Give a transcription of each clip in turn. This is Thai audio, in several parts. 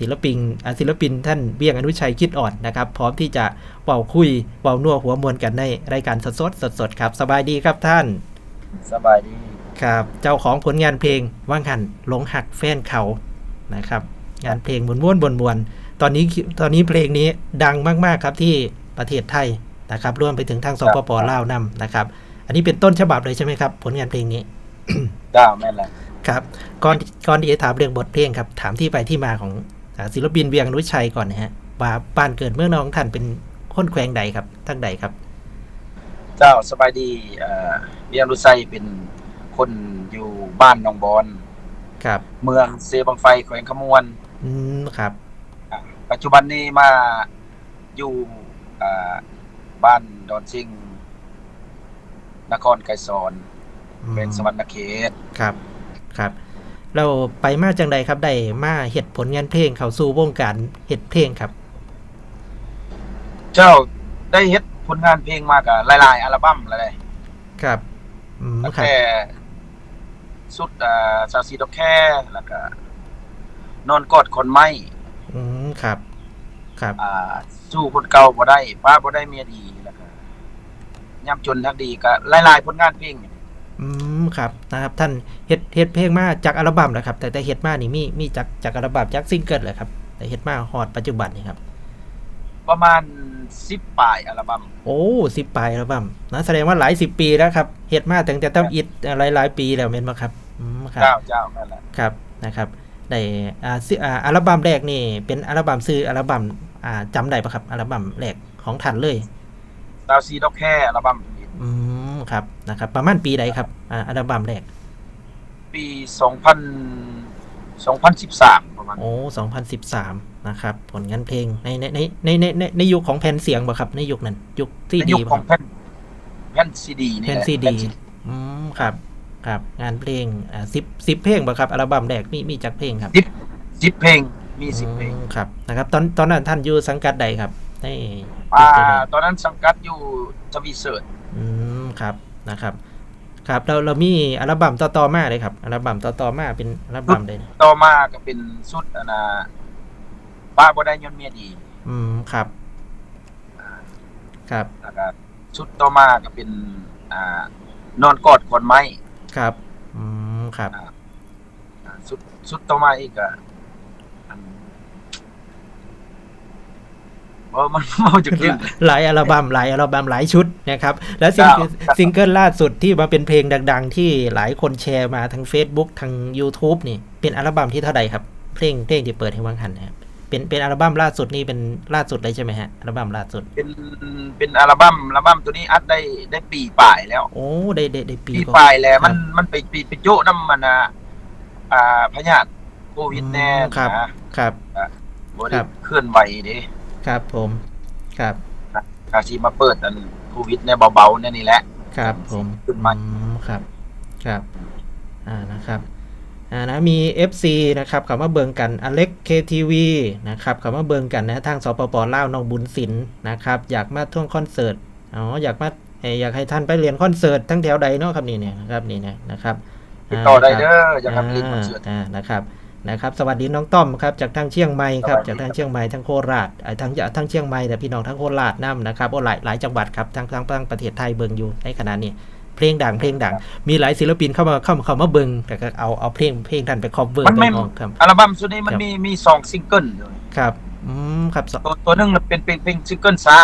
ศิลปินอ่าศิลปินท่านเบี้ยงอนุชัยคิดอ่อนนะครับ พร้อมที่จะเป่าคุยเป่านัวหัวมวลกันในรายการสดสดสดสดๆครับ สบายดีครับท่าน สบายดีครับ เจ้าของผลงานเพลงว่างหันหลงหักแฟนเขานะครับ งานเพลงมวนม้วนบนมวนๆตอนนี้ตอนนี้เพลงนี้ดังมากๆครับที่ประเทศไทยนะครับรวมไปถึงทางสปปลาวนำนะครับ อันนี้เป็นต้นฉบับเลยใช่ไหมครับ ผลงานเพลงนี้เจ้าแม่นแหละครับก่อนก่อนที่จะถามเรื่องบทเพลงครับ ถามที่ไปที่มาของอ่า ศิลปินเวียงอนุชัยก่อนนะฮะว่าบ้านเกิดเมืองนองท่านเป็นคนแขวงใดครับทั้งใดครับ เจ้าสบายดีเอ่อเบียงรุไซเป็นคนอยู่บ้านหนองบอนครับ เมืองเซบังไฟแขวงขมวนอืมครับอ่าปัจจุบันนี้มาอยู่อ่าบ้านดอนซิงนครไกรสอนอืมเป็นสวรรณเขตครับ ครับ เราไปมาจังใดครับ ได้มาเห็ดผลงานเพลงเข้าสู่วงการเห็ดเพลงครับ เจ้าได้เฮ็ดผลงานเพลงมากับหลายๆอัลบั้มเลยครับอืมตั้งครับแต่สุดอ่าสาวสีดอกแค่แล้วก็นอนกอดคนไม้อืมครับ ครับ อ่า สู้คนเก่าบ่ได้ป้าบ่ได้เมียดีแล้วก็ย่ำจนทักดีก็หลายๆผลงานเพลง อืมครับนะครับท่านเห็ดเห็ดเพลงมาจากอัลบั้มแหละครับ แต่แต่เห็ดมานี่มีมีจากจากอัลบั้มจากซิงเกิลเลยครับ แต่เห็ดมาฮอดปัจจุบันนี่ครับ ประมาณ10ปลายอัลบั้มโอ้สิบปลายอัลบั้มนะแสดงว่าหลายสิบปีแล้วครับเห็ดมาตั้งแต่ต้มอิดหลายหลายๆปีแล้วเม็นมาครับอืมครับเจ้าเจ้านั่นแหละครับนะครับได้อ่าซิอ่าอัลบั้มแรกนี่ เป็นอัลบั้มซื้ออัลบั้มอ่าจำได้ปะครับอัลบั้มแรกของท่านเลยดาวซีดอกแค่อัลบั้มนี้ อืมครับนะครับ ประมาณปีใดครับอ่าอัลบั้มแรก ปี2000 2013ประมาณ โอ้สองพันสิบสามนะครับ ผลงานเพลงในในในในในในในยุคของแผ่นเสียงบ่ครับ ในยุคนั้นยุคซีในดียุคของแผ่นแผ่นซีดีนี่แผ่นแหละซีดี อืมครับ ครับ งานเพลงอ่าสิบสิบเพลงบ่ครับอัลบั้มแรกมีมีจักเพลงครับสิบเพลงมีสิบเพลงอืมครับนะครับ ตอนตอนนั้นท่านอยู่สังกัดใดครับในอ่ายุคใดตอนนั้นสังกัดอยู่ทวีเสิร์ชอืม ครับนะครับครับเราเรามีอัลบั้มต่อๆมาเลยครับอัลบั้มต่อๆมาเป็นอัลบั้มใดนะต่อมาก็เป็นสุดอันน่ะป้าบ่ได้ยนต์เมียดี อืมครับ ครับแล้วก็ชุดต่อมาก็เป็น อ่า นอนกอดคนไม้ครับ อืมครับอ่าชุดชุดต่อมาอีกก็อัน เออมันมันจะลืมหลายอัลบั้มหลายอัลบั้มหลายชุดนะครับ แล้วซิงเกิลครับซิงเกิลล่าสุดที่มาเป็นเพลงดัง ๆ ที่หลายคนแชร์มาทาง Facebook ทาง YouTube นี่ เป็นอัลบั้มที่เท่าไหร่ครับ เพลงเพลงที่เปิดให้วังหันนะครับเป็นเป็นอัลบั้มล่าสุดนี่เป็นล่าสุดเลยใช่ไหมฮะอัลบั้มล่าสุด เป็นเป็นอัลบั้มอัลบั้มตัวนี้อัดได้ได้ปีป่ายแล้ว โอ้ได้ได้ได้ปีปีกว่าป่ายแล้วครัมับนมันไปปีไปโจะน้ำมันอะอ่าพยาธิโควิดแน่อืมครับนะครับบ่คได้รับเคลื่อนไหวเด้ ครับผมครับกาชีมาเปิดอันโควิดเนี่ยเบาๆเนี่ยนี่แหละ ครับผมขึ้นมาอืมครับครับ อ่านะครับอ่านะมี FC นะครับเขามาเบิงกันอเล็ก KTV นะครับเขามาเบิงกันนะทางสปปลาวน้องบุญศิลป์นะครับ อยากมาท่วงคอนเสิร์ตอ๋ออยากมาเอ่ออยากให้ท่านไปเรียนคอนเสิร์ตทั้งแถวใดเนาะครับนี่เนี่ยนะครับนี่นะนะครับติดต่อได้เด้ออยากทำเล่นคอนเสิร์ตอ่านะครับ นะครับสวัสดีน้องต้อมครับจากทางเชียงใหม่ครับสวัสดีจากทางเชียงใหม่ทางโคราชอ่าทางทางเชียงใหม่แต่พี่น้องทั้งโคราชนํนะครับโอ้หลายหลายจังหวัดครับทั้งทั้งทั้งประเทศไทยเบิงอยู่ในขณะนี้เพลงดังเพลงดัง มีหลายศิลปินเข้ามาเข้ามาเข้ามาเบิงแต่ก็เอาเอาเพลงเพลงท่านไปคอเวอร์มันไปไม่มองครับอัลบั้มชุดนี้มันครับมีมีสองซิงเกิลด้วยครับอืมครับสตัวตัวหนึงน่ะเป็นเป็นเพลงซิงเกิลซา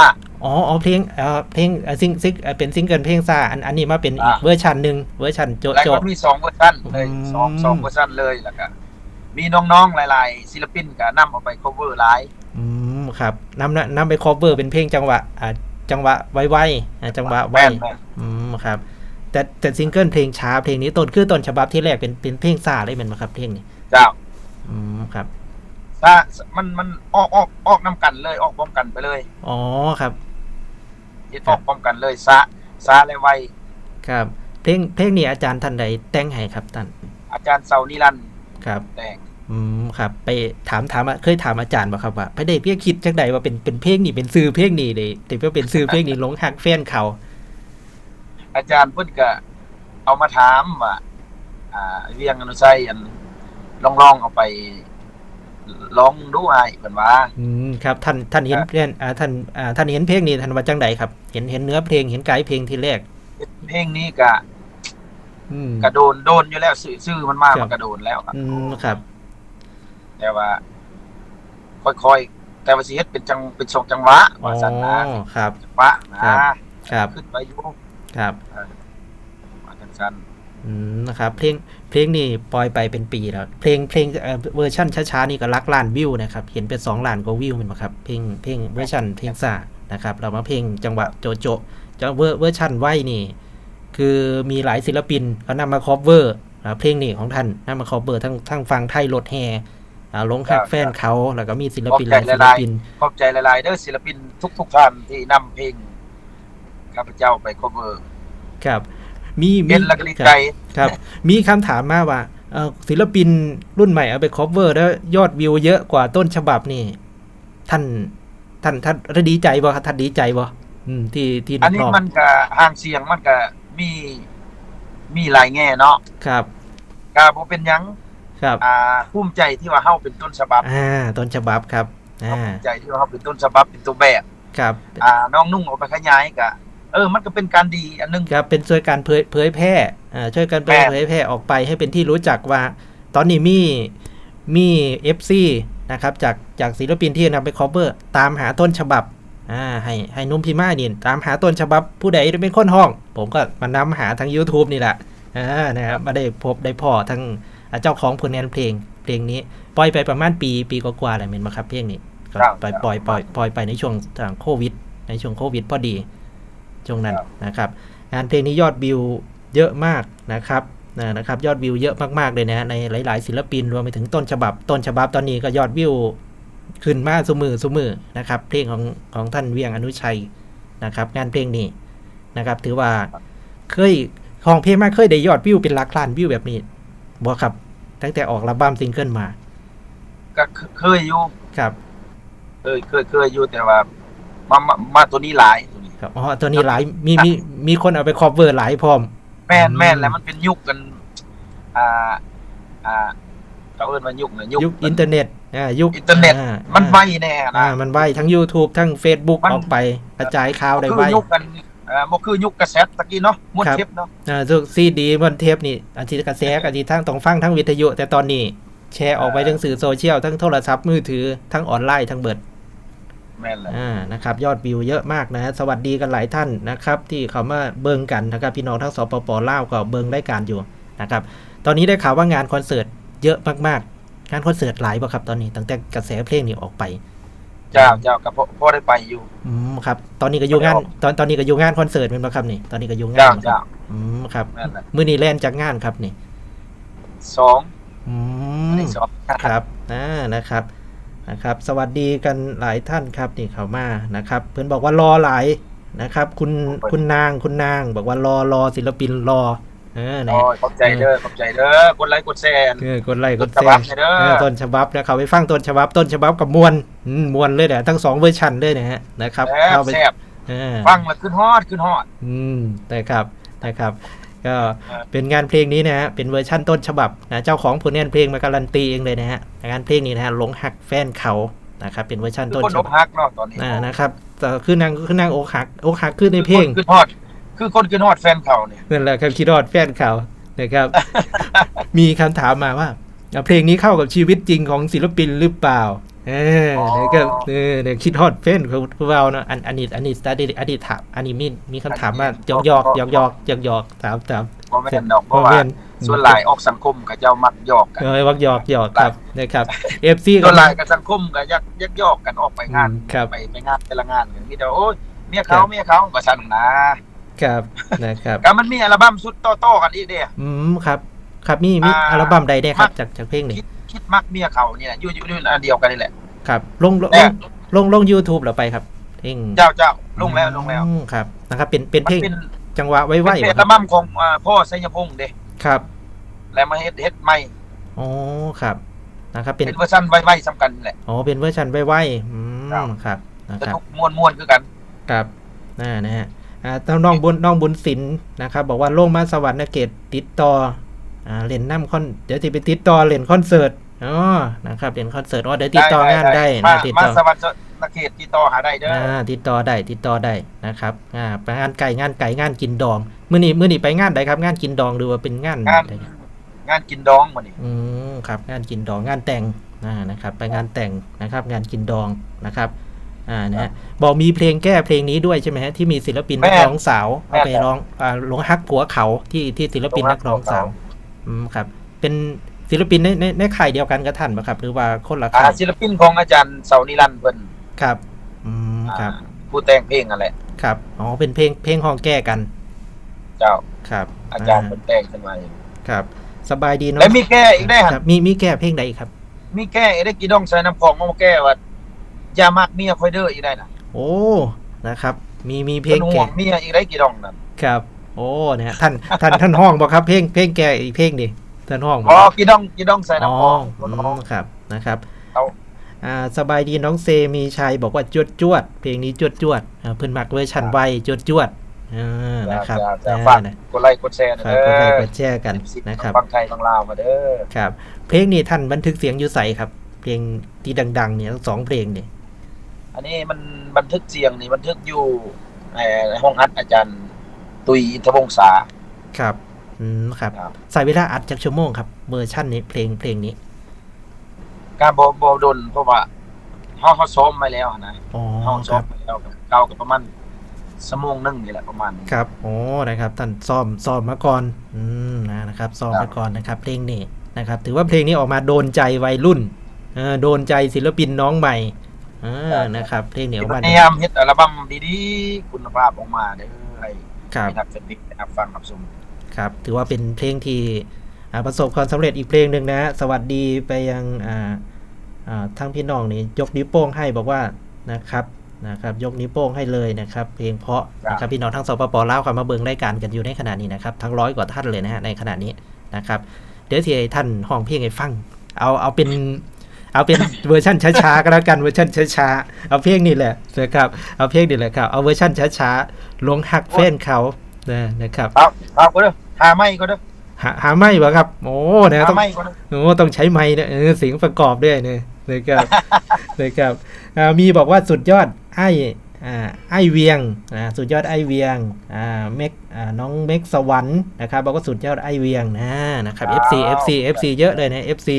อ๋ออ๋อเพลงเอ่อเพลงเอ่อซิงซิงเอ่อเป็นซิงเกิลเพลงซ่าอันอันนี้มาเป็นอีกอ่าเวอร์ชันหนึ่งเวอร์ชันโจแล้วโจก็มีสองเวอร์ชันเลยอืมสองสองเวอร์ชันเลยแล้วก็ มีน้องๆหลาย ๆ ศิลปินก็นำเอาไป cover หลาย อืมครับนำนำนำไปคอเวอร์เป็นเพลงจังหวะอ่าจังหวะไวๆอ่าจังหวะไวแม่นแม่นอืมครับ แต่แต่ซิงเกิลเพลงช้าเพลงนี้ต้นคือต้นฉบับที่แรกเป็นเป็นเพลงซ่าเลยเป็นไหมครับเพลงนี้เจ้าอืมครับซามันมันออกออกออกนํกันเลยออกพร้อมกันไปเลยอ๋อครับเฮ็ดออกพร้อมกันเลยซาซาและไวครับ เพลงเพลงนี้อาจารย์ท่านใดแต่งให้ครับท่านอาจารย์เซานิรันดร์ ครับแต่งอืมครับ ไปถามถามเคยถามอาจารย์ป่ะครับว่าพระเดชเพี่คิดจังใดว่าเป็นเป็นเพลงนี่เป็นซื้อเพลงนี่เลยแต่ว่าเป็นซื้อเพลงนี่หลงหักแฟนเขา อาจารย์เพิ่นก็เอามาถามว่าอ่าเวียงอนุชัยอันลองลองเอาไปลองดูไอ้เพิ่นว่า อืมครับท่านท่านเห็นครับเพลงอ่าท่านอ่าท่านเห็นเพลงนี้ท่านว่าจังใดครับ เห็นเห็นเนื้อเพลงเห็นไกด์เพลงทีแรกเพลงนี้ก็ อืมกระโดนโดนอยู่แล้วชื่อชื่อมันมาครับมันกระโดนแล้วครับ อืมครับ แต่ว่า ค่อยๆ แต่ว่าสิเฮ็ดเป็นจังเป็นทรงจังหวะอ๋อว่าซั่นนะครับ จังหวะนะ ครับ ครับ ขึ้นไปอยู่ครับ ว่าจังซั่นอืมนะครับ เพลง เพลงนี่ปล่อยไปเป็นปีแล้ว เพลง เพลงเอ่อเวอร์ชันช้าๆนี่ก็ลักล้านวิวนะครับ เห็นเป็นสองล้านกว่าวิวแมันบ่ครับ เพลง เพลงเวอร์ชันเพลงซ่านะครับ เรามาเพลงจังหวะโจโจจะเวอร์เวอร์ชันไว้นี่ คือมีหลายศิลปินเขานำมาคอฟเวอร์เพลงนี่ของท่านนำมาคอฟเวอร์ทั้งทั้งฟังไทยรถแห่อ่าลงหักแฟนเขาแล้วก็มีศิลปินหลายศิลปินขอบใจหลายๆเด้อศิลปินทุกๆท่านที่นำเพลงข้าพเจ้าไป cover ครับมีมีเห็นแล้วก็ดีครับใจครับ มีคำถามมาว่าเอ่อศิลปินรุ่นใหม่เอาไปคอฟเวอร์ แล้วยอดวิวเยอะกว่าต้นฉบับนี่ ท่าน ท่านท่านท่านดีใจบ่ครับท่านดีใจบ่อืมที่ที่อันันกนี้ร้องมันก็ห่างเสียงมันก็ มีมีหลายแง่เนาะครับก็บ่เป็นหยังครับอ่าภูมิใจที่ว่าเฮาเป็นต้นฉบับอ่าต้นฉบับครับอ่าภูมิใจที่ว่าเฮาเป็นต้นฉบับเป็นตัวแบบครับ อ่าน้องนุ่งออกไปขยายก็เออ มันก็เป็นการดีอันหนึงครับ เป็นช่วยการเผยเผยแพร่ อ่า ช่วยกันเผยแพร่เผยแพร่ออกไปให้เป็นที่รู้จักว่า ตอนนี้มี มี FC นะครับ จาก จากศิลปินที่นำไปคอฟเวอร์ ตามหาต้นฉบับ อ่าให้ให้นุ่มพิมานี่ตามหาต้นฉบับผู้ใดเป็นคนห้อง ผมก็มานำหาทาง YouTube นี่แหละอ่านะครับมาได้พบได้พ่อทั้งอ่าเจ้าของผลงานเพลงเพลงนี้ปล่อยไปประมาณปีปีกว่าๆแหละเห็นไหมครับเพลงนี้ก็ครับปล่อยปล่อยปล่อยปล่อยไปในช่วงทางโควิด ในช่วงโควิดพอดีช่วงนั้นครับนะครับงานเพลงนี้ยอดวิวเยอะมากนะครับนะนะครับยอดวิวเยอะมากๆเลยนะในหลาย ๆ ศิลปินรวมไปถึงต้นฉบับต้นฉบับตอนนี้ก็ยอดวิว ขึ้นมาสุมือสุมือนะครับ เพลงของของท่านเวียงอนุชัยนะครับ งานเพลงนี้นะครับ ถือว่าเคยของเพลงมากเคยได้ยอดวิวเป็นหลักล้านวิวแบบนี้บ่ครับ ตั้งแต่ออกอัลบั้มซิงเกิลมา ก็เคยอยู่ครับเคยเคยเคยอยู่แต่ว่ามามามาตัวนี้หลายตัวนี้ครับอ๋อตัวนี้หลายมีมีมีคนเอาไปคอ v เวอร์หลายพร้อมแม่นอืมแม่นแล้วมันเป็นยุคกัน อ่า อ่า เขาเอิ้นว่ายุคน่ะยุคยุคอินเทอร์เน็ตอ่ายุคอินเทอร์เน็ตามันไวแน่อ่านะมันไวทั้ง YouTube ทั้ง Facebook มัน ออกไปกระจายข่าวได้คืไวอยุคกันอ่าบ่คือยุคกระแสตะกี้เนาะม้วนครับ เทปเนาะอ่าทุกซีดีบนเทปนี่อันที่กระแสอันที่ทั้งต้องฟังทั้งวิทยุ แต่ตอนนี้ แชร์ออกไปอ่าทั้งสื่อโซเชียลทั้งโทรศัพท์มือถือทั้งออนไลน์ทั้งเบิด แม่นแหละอ่า นะครับ ยอดวิวเยอะมากนะสวัสดีกันหลายท่านนะครับ ที่เขามาเบิ่งกันนะครับ พี่น้องทั้งสปปลาวก็เบิ่งได้การอยู่นะครับ ตอนนี้ได้ข่าวว่างานคอนเสิร์ต เยอะมากๆ งานคอนเสิร์ตหลายป่ะครับตอนนี้ ตั้งแต่กระแสเพลงนี้ออกไป เจ้าเจ้าก็พอพอได้ไปอยู่อืมครับ ตอนนี้ก็อยู่งานไม่ออกตอนตอนนี้ก็อยู่งานคอนเสิร์ตเป็นปะครับนี่ ตอนนี้ก็อยู่งาเจ้านเจ้าอืมครับแม่นแหละมื้อนี้แล่นจากงานครับนี่ สองอือันม นี้สองครับอ่านะครับนะครับ สวัสดีกันหลายท่านครับนี่เขามานะครับ เพื่อนบอกว่ารอหลายนะครับ คุณคุณนางคุณนาง บอกว่ารอรอศิลปินรอ เออนะโอ้ยขอบใจเด้อขอบใจเด้อกดไลค์กดแชร์เออกดไลค์กดฉแชบับร์ให้เด้อเออต้นฉบับนะเขาไปฟังต้นฉบับต้นฉบับกับมวลอืมมวลเลยแหละทั้งสองเวอร์ชันเลยนะฮะนะครับแซ่บเข้าไปแซ่บเออฟังแล้วขึ้นฮอดขึ้นฮอด อืมนะครับนะครับก็ครับเป็นงานเพลงนี้นะฮะ เป็นเวอร์ชั่นต้นฉบับนะ เจ้าของผลงานเพลงมาการันตีเองเลยนะฮะ งานเพลงนี้นะฮะหลงหักแฟนเขา นะครับ เป็นเวอร์ชั่นคือต้นคนฉอกบับหักเนาะตอนนี้อ่านะครับแต่คือนางคือนางอกหักอกหักขึ้นในเพลงคือคนขึ้นฮอด คือคนขึ้นฮอดแฟนเขาเนี่ยนั่นแหละครับคิดรอดแฟนเขานะครับ มีคำถามมาว่าอะเพลงนี้เข้ากับชีวิตจริงของศิลปินหรือเปล่าเออนะครับเออเดี๋ยวคิดฮอดแฟนของพวกเราเนาะอันอันนี้อันนี้สตาร์ดี้อันนี้ถามอันนี้มีมีคำถามว่าหยอกหยอกหยอกหยอกหยอกหยอกถามถามบ่แม่นดอกเพราะว่าแม่นส่วนหลายออกสังคมก็เจ้ามักหยอกกันเออวักหยอกหยอกครับนะครับเอฟซีส่วนหลายกับสังคมก็ยักยักยอกกันออกไปงานครับไปไปงานแต่ละงานกันมีแต่ว่าโอ้ยเมียเขาเมียเขาก็สั่นนะ ครับนะครับก็มันมีอัลบั้มสุดต่อๆกันอีกเด้อืมครับ ครับมีมีอ่าอัลบั้มใดได้ครับ จากจากเพลงนี้คิดคิดมักเมียเขาเนี่ยอยู่อยู่อยู่อันเดียวกันนี่แหละครับลงลงแต่ลงลงยูทูบเหราไปครับเพลงเจ้าเจ้าลงแล้วลงแล้วอืมครับนะครับ เป็นเป็นมัเพลงเป็นจังหวะไว้ไว้เป็นอัลบั้มของอ่าพ่อไสยพงษ์เด้ครับ แล้วมาเฮ็ดเฮ็ดใหม่อ๋อครับนะครับ เป็นเป็นเวอร์ชันไว้ๆสำคัญนี่แหละอ๋อเป็นเวอร์ชันไว้ไว้อืครับมครับนะสครับนุกม่วนๆคือกัน ครับน่านะฮะอ่าต้อง น้องบุญน้องบุญศิลป์นะครับ บอกว่าลงมาสวรรค์เกตติดต่ออ่าเล่นน้ำคอนเดี๋ยวจะไปติดต่อเล่นคอนเสิร์ตอ๋อนะครับเป็นคอนเสิร์ตอ๋อเดี๋ยวติดต่องานได้มานะติดมาต่อสวรรค์นเขตติดต่อหาได้เด้ออ่าติดต่อได้ติดต่อได้นะครับอ่าไปงานไก่งานไก่งานกินดองมื้อนี้มื้อนี้ไปงานใดครับ งานกินดองหรือว่าเป็นงานงานใดงานกินดองมื้อนี้อืมครับ งานกินดองงานแต่งอ่านะครับ ไปงานแต่งนะครับ งานกินดองนะครับ อ่านะฮะบอกมีเพลงแก้เพลงนี้ด้วยใช่ไหมฮะที่มีศิลปินนักร้องสาวเอาไปร้องอ่าหลงฮักผัวเขาที่ที่ศิลปินนักร้องสาวอืมครับ เป็นศิลปินในในในค่ายเดียวกันกับท่านปะครับ หรือว่าคนละอ่าค่ายศิลปินของอาจารย์เสานิรันดร์เพิ่นครับ อืมครับอ่าผู้แต่งเพลงนั่นแหละครับอ๋อเป็นเพลงเพลงห้องแก้กัน เจ้าครับ อาจารย์เพิ่นแต่งขึ้นมาเองครับ สบายดีเนาะแล้วมีแก้อีกได้คหั่นรับมีมีแก้เพลงใดอีกครับ มีแก้อีกได้กี่ดองใส่น้ำของมาแก้ว่า อย่ามักเมียคอยเด้ออีกได้น่ะโอ้นะครับ มีมีเพลเพิ่งนห่แก่วงเมียอีกได้กี่ดองนั่นครับ โอ้เนี่ยท่านท่านท่านห้องบอกครับเพลงเพลงแก่อีกเพลงดิท่านห้องบอ๋ออกกี่ดองกี่ดองใส่อ๋อน้ำของอืมครับนะครับเอาอ่าสบายดีน้องเซมีชัยบอกว่าจวดจวดเพลงนี้จวดจวดอ่าเพิ่นมักเวอร์ชันไวจวดจวดอ่านะครับจะจะอ่าฝากนะกดไลค์กดแชร์ฝากเด้กดไลค์อกดแชร์กันนะครับ ฟังไทยฟังลาวมาเด้อครับเพลงนี้ท่านบันทึกเสียงอยู่ใสครับ เพลงที่ดัง ๆ เนี่ยทั้งสองเพลงเนี่ย อันนี้มันบันทึกเสียงนี่บันทึกอยู่เอ่อห้องอัดอาจารย์ ตุยอินทวงศาครับ อืมครับครับใส่เวลาอัดจากชั่วโมงครับเวอร์ชันนี้เพลงเพลงนี้ การบ่บ่ดนเพราะว่าเฮาเฮาซ้อมไว้แล้วนะอ๋อเฮาคซ้อรัมบไว้แล้วกับเก่ากับประมาณชั่วโมงหนึงนี่แหละประมาณนี้ครับโอ้นะครับท่านซ้อมซ้อมมาก่อนอืมนะนะครับซ้อมครับมาก่อนนะครับ เพลงนี้นะครับ ถือว่าเพลงนี้ออกมาโดนใจวัยรุ่นเออโดนใจศิลปินน้องใหม่เออนะครับเพลงนี้ออกมาพยายามเฮ็ดอัลบั้มดีๆ คุณภาพออกมาเด้อให้ครับให้นักดนตรีได้รับฟังรับชมครับ ถือว่าเป็นเพลงที่อ่าประสบความสำเร็จอีกเพลงหนึ่งนะ สวัสดีไปยังอ่าอ่าทั้งพี่น้องนี่ยกนิ้วโป้งให้บอกว่านะครับนะครับ ยกนิ้วโป้งให้เลยนะครับ เพลงเพราะนะครับพี่น้องทั้งสปปลาวเข้ามาเบิ่งรายการกันอยู่ในขณะนี้นะครับ ทั้งร้อยกว่าท่านเลยนะฮะในขณะนี้นะครับ เดี๋ยวที่ให้ท่านห้องเพลงให้ฟัง เอาเอาเป็น เอาเป็นเวอร์ชันช้าๆก็แล้วกันเวอร์ชันช้าๆเอาเพลงนี่แหละนะครับเอาเพลงนี่แหละครับเอาเวอร์ชันช้าๆลวงหักแฟนเขานะนะครับครับครับก็เด้อหาไม้ก็เด้อหาหาไม่วะครับโอ้นะหาต้องไม้ก็เด้อโอ้ต้องใช้ไม้นะเออเสียงประกอบด้วยเนี่ยนะครับนะครับอ่ามีบอกว่าสุดยอดไอ้อ่าไอ้เวียงอ่าสุดยอดไอ้เวียงอ่าเมกอ่าน้องเมกสวรรค์นะครับบอกว่าสุดยอดไอ้เวียงนะนะครับ FC FC FC เยอะเลยนะ FC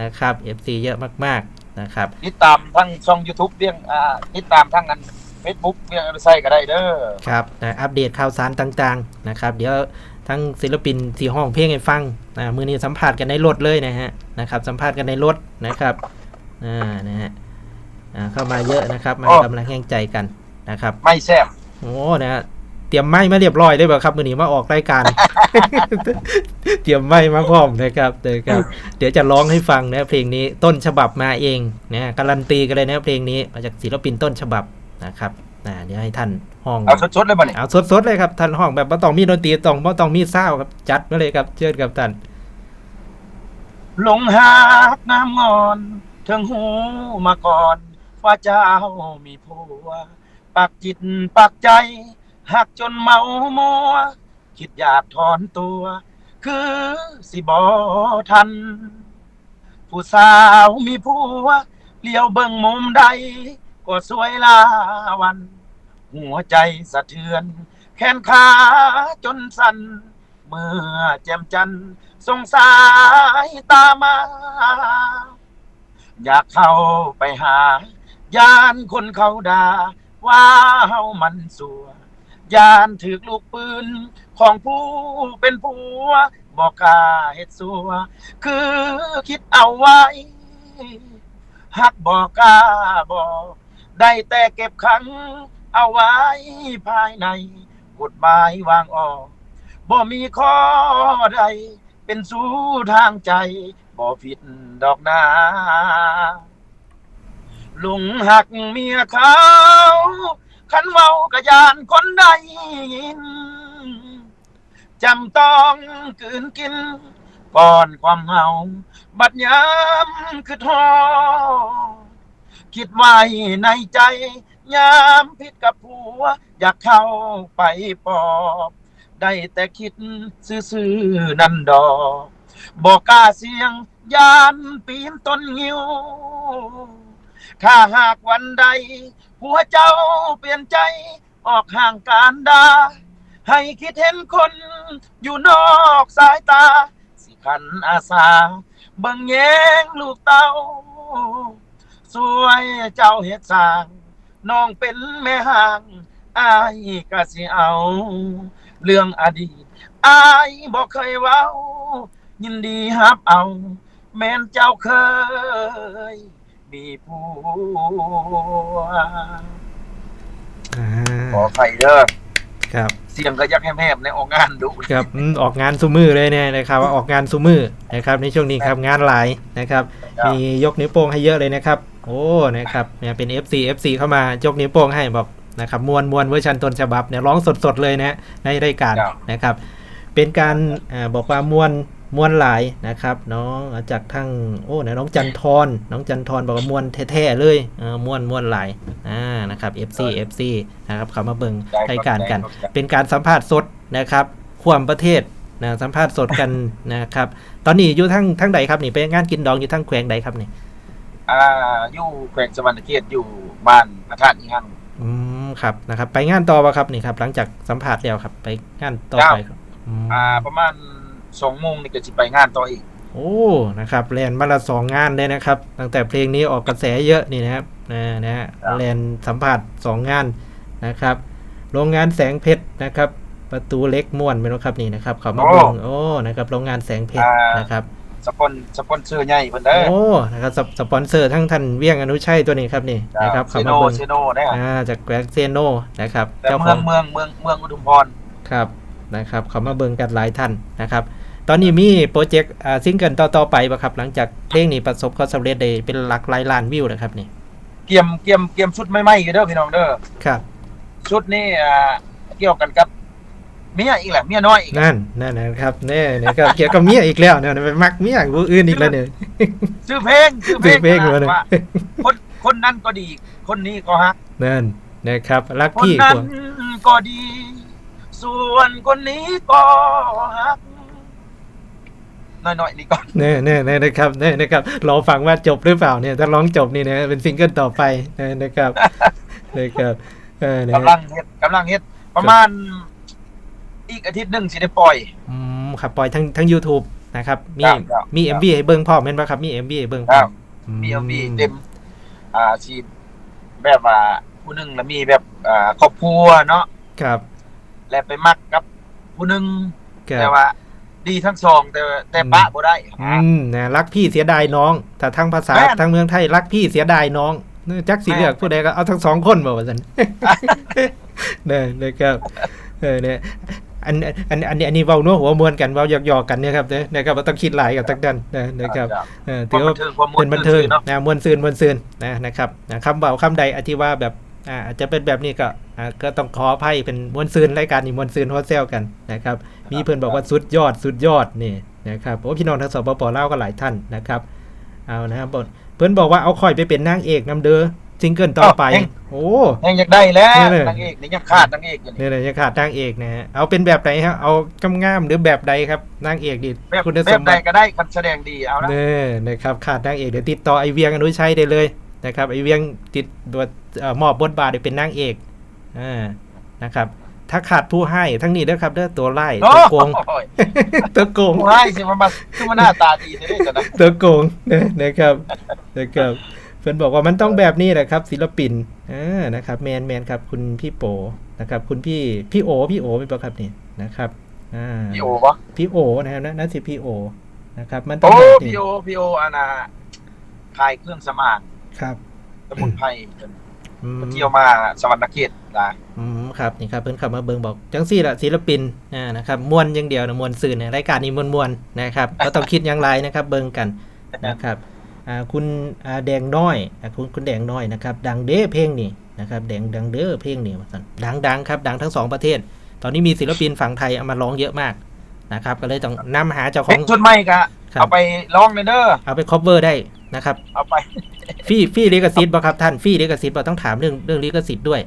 นะครับ FC เยอะมากๆนะครับติดตามทั้งช่อง YouTube เรื่องอ่าติดตามทั้งอัน Facebook เรื่องอะไรใส่ก็ได้เด้อครับนะอัปเดตข่าวสารต่างๆนะครับเดี๋ยวทั้งศิลปินสีห้องเพลงให้ฟังนะมือนี้สัมภาษณ์กันในรถเลยนะฮะนะครับสัมภาษณ์กันในรถนะครับอ่านะฮะอ่าเข้ามาเยอะนะครับ มาให้กำลังแห่งใจกันนะครับ ไม่แซ่บโอ้นะฮะ เตรียมไม้มาเรียบร้อยเลยเปล่าครับมือนี้มาออกรายการ เตรียมไม้มาพร้อมนะครับเดี๋ยวครับ เดี๋ยวจะร้องให้ฟังนะเพลงนี้ต้นฉบับมาเองนะการันตีกันเลยนะเพลงนี้มาจากศิลปินต้นฉบับนะครับนะเดี๋ยวให้ท่านห้องเอาสดๆเลยบ่นี่เอาสดๆเลยครับท่านห้องแบบไม่ต้องมีดนตรีต้องไม่ต้องมีเศร้าวครับจัดมาเลยครับเชิญครับท่านหลงหักน้ำงอนถึงหูมาก่อนว่าเจ้ามีผัวปักจิตปักใจ หักจนเมามัว คิดอยากถอนตัว คือสิบอทัน ผู้สาวมีผัวเลี้ยวเบิ่งมุมใด ก็สวยลาวัน หัวใจสะเทือน แขนขาจนสั่นเมื่อแจ่มจันทร์สงสายตามา อยากเข้าไปหายานคนเขาด่าว่าเฮามันสัว ยานถือลูกปืน ของผู้เป็นผัวบอกกล้าเฮ็ดสัว คือคิดเอาไว้หักบอกกาบอกได้แต่เก็บขัง เอาไว้ภายในกฎหมายวางออกบ่มีข้อใด เป็นสู้ทางใจบ่ผิดดอกนาลุงหักเมียเขา ขันเว้ากระยานคนใดยินจำต้องกืนกินก่อนความเฮาบัดยามคือทอคิดไว้ในใจ ยามผิดกับผัว อยากเข้าไปปอบ ได้แต่คิดซื่อๆนั่นดอกบอกกล้าเสียง ยานปีนต้นงิ้ว ถ้าหากวันใด หัวเจ้าเปลี่ยนใจออกห่างการดา ให้คิดเห็นคนอยู่นอกสายตา สิขันอาสา เบิ่งแยงลูกเต้า สวยเจ้าเฮ็ดสร้าง น้องเป็นแม่ห่างอายก็สิเอา เรื่องอดีตอายบอกเคยเว้า ยินดีฮับเอา แม่นเจ้าเคย มีผัวอ่าขอไข่เด้อครับ เสียงก็ยักแหบๆในออกงานดูครับอืมออกงานซูมือเลยเนี่ยนะครับว่าออกงานซูมือนะครับ ในช่วงนี้ครับงานหลายนะครับครับ มียกนิ้วโป้งให้เยอะเลยนะครับ โอ้นะครับเนี่ยเป็น FC FC เข้ามายกนิ้วโป้งให้บอกนะครับมวลมวลเวอร์ชันต้นฉบับเนี่ยร้องสดๆเลยนะในรายการนะครับ เป็นการเอ่อบอกว่ามวล มวลหลายนะครับ น้องจากทางโอ้นะน้องจันทรน้องจันทรบอกว่ามวลแท้ๆเลยเออมวลมวลหลายอ่านะครับ FC FC นะครับเขามาเบิ่งรายการกัน เป็นการสัมภาษณ์สดนะครับความประเทศนะสัมภาษณ์สดกันนะครับ ตอนนี้อยู่ทั้งทั้งใดครับนี่ไปงานกินดองอยู่ทั้งแขวงใดครับนี่อ่าอยู่แขวงสวรรณเขตอยู่บ้านพระธาตุอีหังอืมครับนะครับ ไปงานต่อปะครับนี่ครับ หลังจากสัมภาษณ์แล้วครับ ไปงานต่อไปครับอืมอ่าประมาณ สองโมงนี่ก็สิไปงานต่ออีก โอ้นะครับแลนมาละสองงานเลยนะครับ ตั้งแต่เพลงนี้ออกกระแสเยอะนี่นะครับนะนะฮะครับแลนสัมภาษณ์สองงานนะครับโรงงานแสงเพชรนะครับ ประตูเล็กม่วนไปแล้วครับนี่นะครับเขามาเบิ่งโอ้นะครับโรงงานแสงเพชรนะครับสปอนสปอนเซอร์ใหญ่เพิ่นเด้อโอ้นะครับสปสปอนเซอร์ทั้งท่านเวียงอนุชัยตัวนี้ครับนี่นะครับเซเขาโนมาเบิ่งเซโนได้ครับอ่าจากแกรกเซโนนะครับแต่เจ้าขเมือองงเมืองเมืองเมืองอุดมพรครับนะครับเขามาเบิ่งกันหลายท่านนะครับ ตอนนี้มีโปรเจกต์อ่าซิงเกิลต่อ ๆ ไปป่ะครับหลังจากเพลงนี้ประสบความสำเร็จได้เป็นหลักหลายล้านวิวนะครับนี่เกียมเกียมเกียมชุดใหม่ๆอยู่เด้อพี่น้องเด้อครับ ชุดนี้อ่าเกี่ยวกันกับเมียอีกแหละเมียน้อยอีกนั่นนั่นนะครับแน่นะครับเกี่ยวกับเมียอีกแล้วเนี่ยไปมักเมียผู้อื่นอีกแล้วเนี่ยชื่อเพลงชื่อเพลชื่งอเพลงนะวะเนี่ยว่าคนคนนั้นก็ดี คนนี้ก็ฮักนั่นนะครับรักคนพี่นั้กนว่าก็ดี ส่วนคนนี้ก็ฮัก น้อยๆนี่ก่อนเน่เน่เน่นะครับเน่นะครับรอฟังว่าจบหรือเปล่าเนี่ยถ้าร้องจบนี่นะเป็นซิงเกิลต่อไปนะครับนะครับเออนะกำลังเฮ็ดกำลังเฮ็ดประมาณอีกอาทิตย์หนึ่งสิได้ปล่อยอืมครับปล่อยทั้งทั้ง YouTube นะครับ มีครับครับมีครับ MV ให้เบิ่งพร้อมแม่นบ่ครับมี MV ให้เบิ่งพคร้อรัมบมีเอ็มบีเต็มอ่าชีแบบว่าผู้หนึ่งแล้วมีแบบอ่าครอบครัวเนาะครับ และไปมักกับผู้หนึ่งครัแต่บว่า ดีทั้งสอง แต่แต่อืมปะบ่ได้อืมนะรักพี่เสียดายน้องแต่ทั้งภาษาแม่นทั้งเมืองไทยรักพี่เสียดายน้องเนื้อจักสีแม่นเลือกผู้ใดก็เอาทั้งสองคนบ่ว่าซั่นเนี่ยนะครับเออเนี่ยอันอันอันนี้อันนี้เว้านัวหัวมวนกันเว้าหยอกๆกันเนี่ยครับเด้อนะครับบ่ต้องคิดหลายกับทักดันนะนะครับเออควาถืมอบัว่านเทิงความม่วเป็นนบันเทิงเนาะนะมวนซืนมวนซืนนะนะครับนะคำเบาคำใดอธิว่าแบบ อ่าอาจจะเป็นแบบนี้ก็อ่าก็ต้องขออภัยเป็นมวนซืนรายการนี้มวนซืนโฮสเซลกันนะครับ มีเพื่อนบอกว่าสุดยอดสุดยอดนี่นะครับโอ้พี่น้องทางสปปลาวก็หลายท่านนะครับเอานะครับบทเพื่อนบอกว่าเอาคอยไปเป็นนางเอกนำเด้อซิงเกิลต่อไป โอ้ยังอยากได้แล้วเนี่ยเลยนางเอกนี่ยังขาดนางเอกอยู่นี่เนี่ยเลยจะขาดนางเอกนะฮะเอาเป็นแบบไหนครับเอากำงามหรือแบบใดครับนางเอกดิแบบคุณแบสบมใดบัติก็ได้คันแสดงดีเอานะเนี่ยนะครับขาดนางเอกเดี๋ยวติดต่อไอเวียงอนุชัยได้เลย นะครับไอเวียงติดบทเอ่อมอบบทบาทเดี๋ยวเป็นนางเอกอ่านะครับ ถ้าขาดผู้ให้ทั้งนี้เด้อครับเด้อตัวไล่โอ้ตัวโกงยตัวโกงผู้ให้สิมันมาคือมันหน้าตาดีเด้อจ้ะนะตัวโกงนะนะครับนะครับเพื่อนบอกว่ามันต้องแบบนี้แหละครับ ศิลปินอ่านะครับ แมนแมนครับ คุณพี่โปนะครับ คุณพี่พี่โอพี่โอไม่ปะครับนี่นะครับอ่าพี่โอปะพี่โอนะครับนั่นนั่นสิพี่โอนะครับ มันต้อโอ้งแบบนี้พี่โอพี่โออานาขายเครื่องสำอาง ครับสมุนไพรอืม เที่ยวมาสวรรค์เขตนะอืมครับนี่ครับเพื่อนขับมาเบิงบอกจังสี่ละศิลปินอ่านะครับมวนอย่างเดียวนะมวนสื่อเนี่ยรายการนี้มวนมวนๆนะครับ ก็ต้องคิดอย่างไรนะครับเบิงกันนะครับอ่าคุณอ่าแดงน้อยอ่าคุณคุณแดงน้อยนะครับดังเด้เพลงนี่นะครับแดงดังเด้อเพลงนี่ว่าซั่นดังดังครับดังทั้งสองประเทศ ตอนนี้มีศิลปินฝั่งไทยเอามาร้องเยอะมากนะครับก็เลยต้องนำหาเจ้าขเพลองงชุดใหม่กะครับเอาไปร้องเลยเด้อเอาไป cover ได้นะครับเอาไป ฟรีฟรีลิขสิทธิ์บ่ครับท่านฟรีลิขสิทธิ์บ่ต้องถามเรื่องเรื่องลิขสิทธิ์ด้วย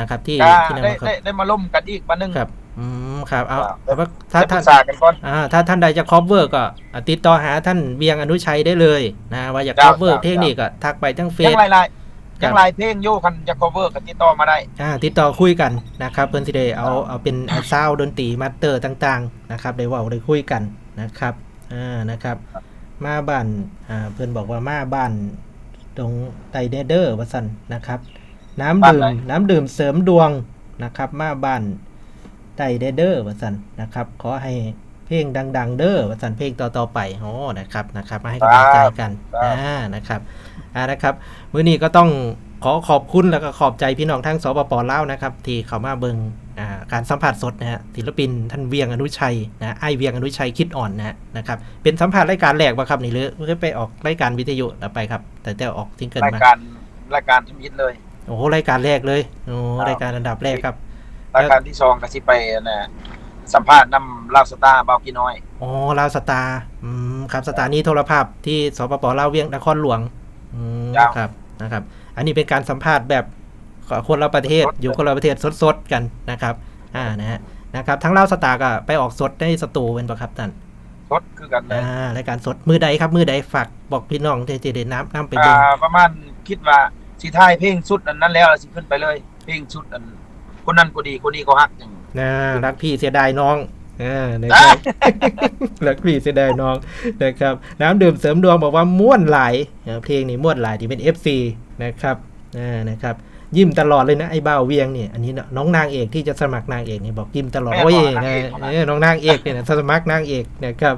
นะครับ ที่ก็ที่นำได้มาครับ ได้ได้มาล่มกันอีกวันหนึงครับ อืมมครับ เอาครับ เอาว่าถ้าจะปรึท่านกษากันก่อน อ่าถ้าท่านใดจะคอ v เวอร์ก็อะติดต่อหาท่านเวียงอนุชัยได้เลยนะว่าอยากครัคอบเวอร์ครับ เทคนิคก็ทักไปทั้งเฟยังซหลายลายครัยับงหลายเพลงอยู่คันจะ cover กันติดต่อมาได้ อ่าติดต่อคุยกันนะครับเพื่อนสิได้เอาเอาเป็นซาวดนตรีมาสเตอร์ต่างๆนะครับได้เว่าได้คุยกันนะครับอ่านะครับ มาบ้านอ่าเพื่อนบอกว่ามาบ้าน ตรงไตเดเดอร์วัสันนะครับ น้ำดื่มบ้านไหนน้ำดื่มเสริมดวงนะครับ มาบ้านไตเดเดอร์วัสันนะครับ ขอให้เพลงดัง ๆ เด้อวัสันเพลงต่อๆไปโอ้นะครับนะครับ มาให้กำลังใจกันอ่านะครับอ่านะครับมื้อนี้ก็ต้อง ขอขอบคุณแล้วก็ขอบใจพี่น้องทั้งสปปลาวนะครับ ที่เขามาเบิงอ่าการสัมผัสสดนะฮะศิลปินท่านเวียงอนุชัยนะไอเวียงอนุชัยคิดอ่อนนะฮะนะครับเป็นสัมผัสรายการแรกป่ะครับนี่หรือเพื่อไปออกรายการวิทยุต่อไปครับ แต่แต่ออกซิงเกิลรายมาการรายการทมิตเลยโอ้โหรายการแรกเลยโอ้ครับรายการอันดับแรกครับรายการที่สองก็สิไปนะสัมภาษณ์นำลาวสตาร์เบากีน้อยอ๋อลาวสตาร์อืมครับสถานีโทรภาพที่สปปลาวเวียงนครหลวงอืมครับครับนะครับ อันนี้เป็นการสัมภาษณ์แบบคนละประเทศสดๆอยู่คนละประเทศสดๆกันนะครับ อ่านะฮะนะครับทั้งลาวสตาร์ก็ไปออกสดในสตูเป็นปะครับท่านสดคือกันเลยอ่ารายการสดมือใดครับมือใดฝากบอกพี่น้องที่จะได้น้ำน้ำไปอ่เบิ่งาประมาณคิดว่าสิท้ายเพลงสุดอันนั้นแล้วสิขึ้นไปเลย เพลงสุดอันคนนั้นก็ดีคนนี้ก็ฮักอย่างนะรักพี่เสียดายน้องอ่านะครับรักพี่เสียดายน้องนะครับ น้ำดื่มเสริมดวงบอกว่าม่วนหลายเออเพลงนี้ม่วนหลายที่เป็น FC นะครับอ่านะครับ ยิ้มตลอดเลยนะไอ้บ่าวเวียงเนี่ยอันนี้เนอะน้องนางเอกที่จะสมัครนางเอกเนี่ยบอกยิ้มตลอดโอ้ยนะเออน้องนางเอกเนี่ยนะสมัครนางเอกนะครับ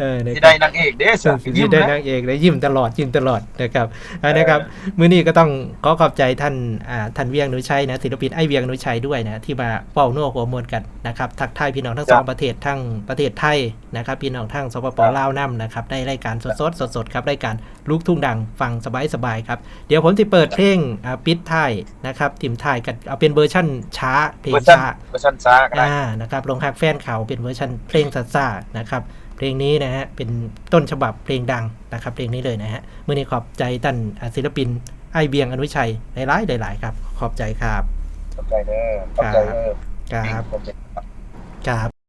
เออนะสิครัได้บนางเอกเด้ส่วนสิที่ยิ้มได้นะนางเอกเลยยิ้มตลอดยิ้มตลอดนะครับอ่านะครับมื้อนี้ก็ต้องขอขอบใจท่านอ่าท่านเวียงหนุชัยนะศิลปินไอเวียงหนุชัยด้วยนะที่มาเป่าโน่หัวมวลกันนะครับทักทายพี่น้องทั้งสองประเทศทั้งประเทศไทยนะครับพี่น้องทั้งสปปลาวนํนะครับได้รายการสดๆสดๆครับรายการลูกทุ่งดังฟังสบายๆครับเดี๋ยวผมจะเปิดเพลงอ่าปิดท้ายนะครับทิมท้ายกันเอาเป็นเวอร์ชั่นช้าเพลงเวอร์ชันช้าเวอร์ชันซาก็ได้อ่านะครับลงหักแฟนเขาเป็นเวอร์ชันเพลงซาซานะครับเพ ลงนี้นะฮะ เป็นต้นฉบับเพลงดังนะครับ เพลงนี้เลยนะฮะมื่อนี้ขอบใจท่านอ่าศิลปินไอเบียงอนุชัยหลายๆหลาย ๆ ครับ ขอบใจครับ ขอบใจเด้อขอบใจเด้อครับขอบใจครับ